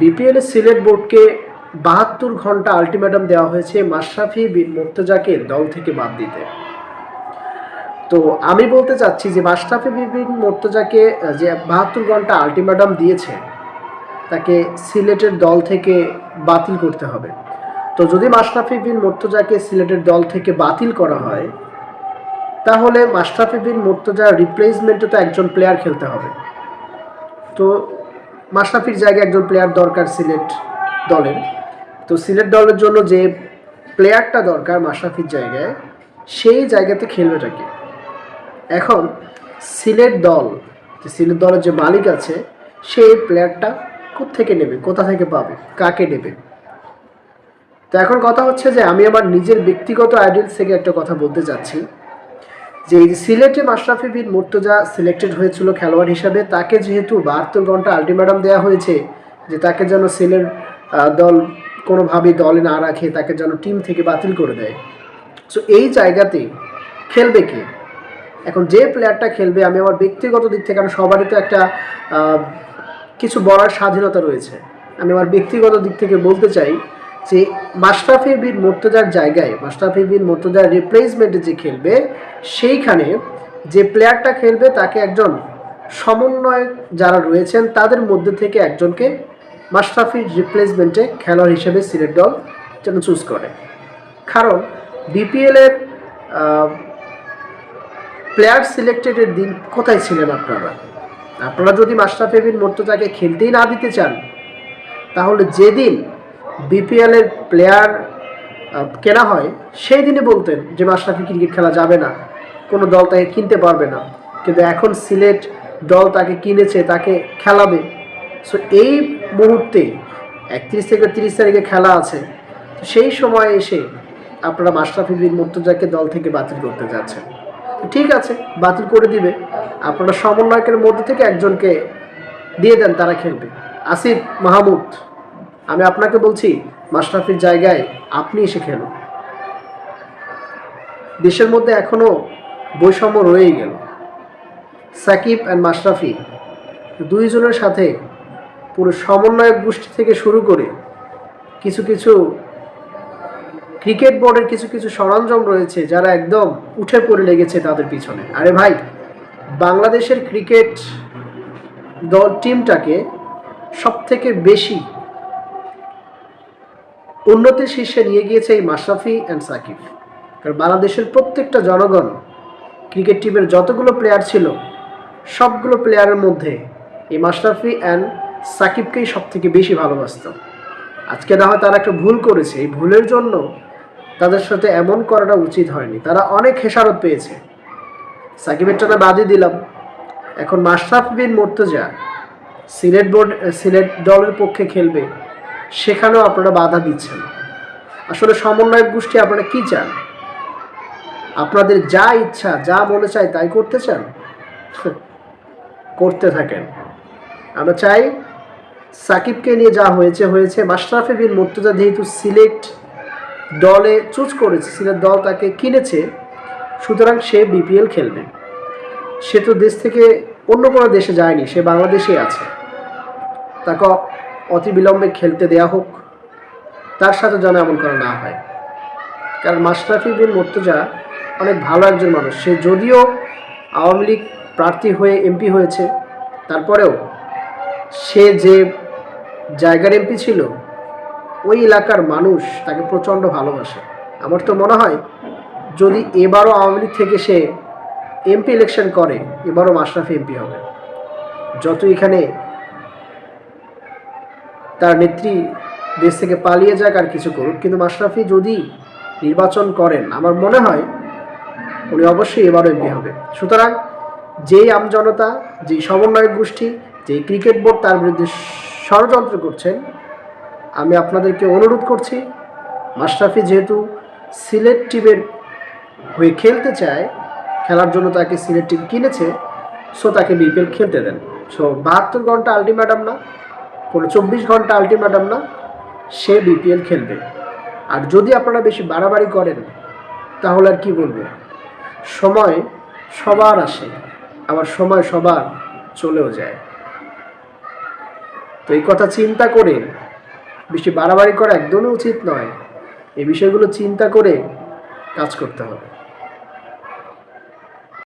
BPL Sylhet বোর্ডকে বাহাত্তর ঘণ্টা আলটিমেটাম দেওয়া হয়েছে মাশরাফি বিন মুর্তজাকে দল থেকে বাদ দিতে। তো আমি বলতে চাচ্ছি যে মাশরাফি বিন মুর্তজাকে যে বাহাত্তর ঘণ্টা আলটিমেটাম দিয়েছে, তাকে সিলেটের দল থেকে বাতিল করতে হবে। তো যদি মাশরাফি বিন মুর্তজাকে সিলেটের দল থেকে বাতিল করা হয়, তাহলে মাশরাফি বিন মুর্তজার রিপ্লেসমেন্টে তো একজন প্লেয়ার খেলতে হবে। তো মাশরাফির জায়গায় একজন প্লেয়ার দরকার সিলেট দলের। তো সিলেট দলের জন্য যে প্লেয়ারটা দরকার মাশরাফির জায়গায়, সেই জায়গাতে খেলবেটা কি? এখন সিলেট দল সিলেট দলের যে মালিক আছে সেই প্লেয়ারটা থেকে নেবে? কোথা থেকে পাবে? কাকে নেবে? তো এখন কথা হচ্ছে যে আমি আমার নিজের ব্যক্তিগত আইডিয়ালস থেকে একটা কথা বলতে চাচ্ছি যে এই সিলেটে মাশরাফি বিন মুর্তজা সিলেক্টেড হয়েছিল খেলোয়াড় হিসাবে, তাকে যেহেতু বাহাত্তর ঘণ্টা আলটিমেটাম দেওয়া হয়েছে যে তাকে যেন সিলেট দল কোনোভাবেই দলে না রাখে, তাকে যেন টিম থেকে বাতিল করে দেয়। সো এই জায়গাতে খেলবে কে? এখন যে প্লেয়ারটা খেলবে, আমি আমার ব্যক্তিগত দিক থেকে, কারণ সবারই তো একটা কিছু বলার স্বাধীনতা রয়েছে। আমি আমার ব্যক্তিগত দিক থেকে বলতে চাই যে মাশরাফি বিন মুর্তজার জায়গায়, মাশরাফি বিন মুর্তজার রিপ্লেসমেন্টে যে খেলবে, সেইখানে যে প্লেয়ারটা খেলবে, তাকে একজন সমন্বয় যারা রয়েছেন, তাদের মধ্যে থেকে একজনকে মাশরাফির রিপ্লেসমেন্টে খেলোয়াড় হিসেবে সিলেট দল যেন চুজ করে। কারণ বিপিএলের প্লেয়ার সিলেক্টেডের দিন কোথায় ছিলেন আপনারা? আপনারা যদি মাশরাফি বিন মুর্তজাকে খেলতেই না দিতে চান, তাহলে যেদিন বিপিএলের প্লেয়ার কেনা হয়, সেই দিনে বলতেন যে মাশরাফি ক্রিকেট খেলা যাবে না। কোনো দল তাকে কিনতে পারবে না। কিন্তু এখন সিলেট দল তাকে কিনেছে, তাকে খেলাবে। সো এই মুহূর্তে একত্রিশ থেকে তিরিশ তারিখে খেলা আছে। সেই সময় এসে আপনারা মাশরাফি বিন মুর্তজাকে দল থেকে বাতিল করতে যাচ্ছেন। ঠিক আছে, বাতিল করে দিবে। আপনারা সমন্বয়কের মধ্যে থেকে একজনকে দিয়ে দেন, তারা খেলবে। আসিফ মাহমুদ। আমি আপনাকে বলছি, মাশরাফির জায়গায় আপনি এসে খেলুন দেশের মধ্যে এখনও বৈষম্য রয়েই গেল। সাকিব অ্যান্ড মাশরাফি দুইজনের সাথে পুরো সমন্বয়ক গোষ্ঠী থেকে শুরু করে কিছু কিছু ক্রিকেট বোর্ডের কিছু কিছু সরঞ্জাম রয়েছে যারা একদম উঠে পড়ে লেগেছে তাদের পিছনে। আরে ভাই, বাংলাদেশের ক্রিকেট দল, টিমটাকে সব থেকে বেশি উন্নতির শীর্ষে নিয়ে গিয়েছে এই মাশরাফি অ্যান্ড সাকিব। কারণ বাংলাদেশের প্রত্যেকটা জনগণ ক্রিকেট টিমের যতগুলো প্লেয়ার ছিল, সবগুলো প্লেয়ারের মধ্যে এই মাশরাফি অ্যান্ড সাকিবকেই সব থেকে বেশি ভালোবাসত। আজকে না হয় তারা একটা ভুল করেছে, এই ভুলের জন্য তাদের সাথে এমন করাটা উচিত হয়নি। তারা অনেক হেসারত পেয়েছে। সাকিবের টানা বাদই দিলাম। এখন মাশরাফ বিন মুর্তজা সিলেট বোর্ড সিলেট দলের পক্ষে খেলবে। সেখানেও আপনারা বাধা দিচ্ছেন। আসলে সমন্বয়ক গোষ্ঠী আপনারা কি চান? আপনাদের যা ইচ্ছা, যা মনে চায় তাই করতে চান? করতে থাকেন। আমরা চাই সাকিবকে নিয়ে যা হয়েছে হয়েছে। মাশরাফি বিন মুর্তজা যেহেতু সিলেক্ট দলে চুজ করেছে, সিলেট দল তাকে কিনেছে, সুতরাং সে বিপিএল খেলবে। সে তো দেশ থেকে অন্য কোনো দেশে যায়নি, সে বাংলাদেশেই আছে। তাকে অতি বিলম্বে খেলতে দেয়া হোক, তার সাথে যেন এমন করা না হয়। কারণ মাশরাফি বিন মুর্তজা অনেক ভালো একজন মানুষ। সে যদিও আওয়ামী লীগ প্রার্থী হয়ে এমপি হয়েছে, তারপরেও সে যে জায়গার এমপি ছিল, ওই এলাকার মানুষ তাকে প্রচণ্ড ভালোবাসে। আমার তো মনে হয়, যদি এবারও আওয়ামী লীগ থেকে সে এমপি ইলেকশন করে, এবারও মাশরাফি এমপি হবে। যত এখানে তার নেত্রী দেশ থেকে পালিয়ে যাক আর কিছু করুক। কিন্তু মাশরাফি যদি নির্বাচন করেন, আমার মনে হয় উনি অবশ্যই এবারও এমপি হবে। সুতরাং যেই আমজনতা যেই সমন্বয়ক গোষ্ঠী, যেই ক্রিকেট বোর্ড তার বিরুদ্ধে ষড়যন্ত্র করছেন, আমি আপনাদেরকে অনুরোধ করছি, মাশরাফি যেহেতু সিলেট টিমের হয়ে খেলতে চায়, খেলার জন্য তাকে সিলেট টিম কিনেছে সো তাকে বিপিএল খেলতে দেন। সো বাহাত্তর ঘণ্টা আলটিমেটাম না কোনো চব্বিশ ঘণ্টা আলটিমেটাম না, সে বিপিএল খেলবে। আর যদি আপনারা বেশি বাড়াবাড়ি করেন, তাহলে আর কি বলব? সময় সবার আসে, আবার সময় সবার চলেও যায়। তো এই কথা চিন্তা করে, বেশি বাড়াবাড়ি করা একদমই উচিত নয়। এই বিষয়গুলো চিন্তা করে কাজ করতে হবে।